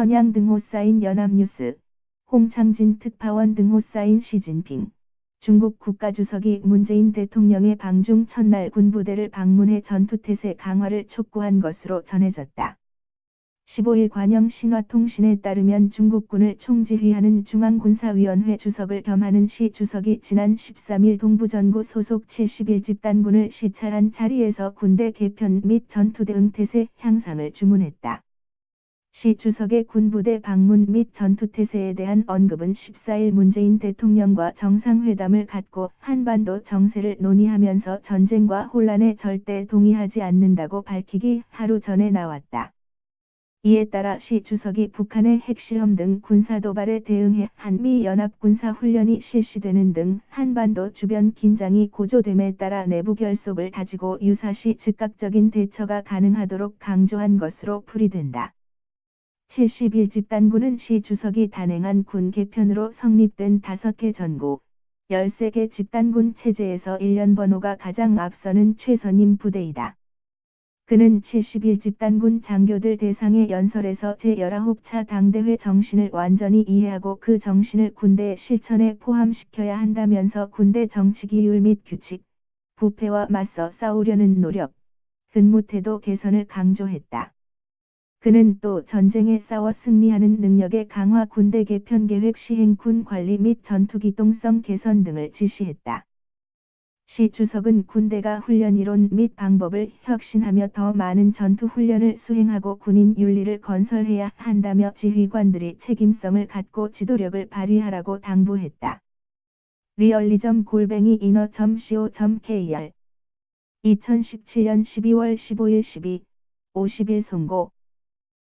선양 등호 사인 연합뉴스, 홍창진 특파원 등호 사인 시진핑. 중국 국가주석이 문재인 대통령의 방중 첫날 군부대를 방문해 전투태세 강화를 촉구한 것으로 전해졌다. 15일 관영 신화통신에 따르면 중국군을 총지휘하는 중앙군사위원회 주석을 겸하는 시 주석이 지난 13일 동부전구 소속 71집단군을 시찰한 자리에서 군대 개편 및 전투대 응 태세 향상을 주문했다. 시 주석의 군부대 방문 및 전투태세에 대한 언급은 14일 문재인 대통령과 정상회담을 갖고 한반도 정세를 논의하면서 전쟁과 혼란에 절대 동의하지 않는다고 밝히기 하루 전에 나왔다. 이에 따라 시 주석이 북한의 핵실험 등 군사도발에 대응해 한미연합군사훈련이 실시되는 등 한반도 주변 긴장이 고조됨에 따라 내부 결속을 다지고 유사시 즉각적인 대처가 가능하도록 강조한 것으로 풀이된다. 71집단군은 시 주석이 단행한 군 개편으로 성립된 5개 전구, 13개 집단군 체제에서 1년 번호가 가장 앞서는 최선임 부대이다. 그는 71집단군 장교들 대상의 연설에서 제19차 당대회 정신을 완전히 이해하고 그 정신을 군대 실천에 포함시켜야 한다면서 군대 정치 기율 및 규칙, 부패와 맞서 싸우려는 노력, 근무태도 개선을 강조했다. 그는 또 전쟁에 싸워 승리하는 능력의 강화 군대 개편 계획 시행 군 관리 및 전투기동성 개선 등을 지시했다. 시 주석은 군대가 훈련 이론 및 방법을 혁신하며 더 많은 전투 훈련을 수행하고 군인 윤리를 건설해야 한다며 지휘관들이 책임성을 갖고 지도력을 발휘하라고 당부했다. 리얼리점 골뱅이 인어.co.kr 2017년 12월 15일 12, 50일 송고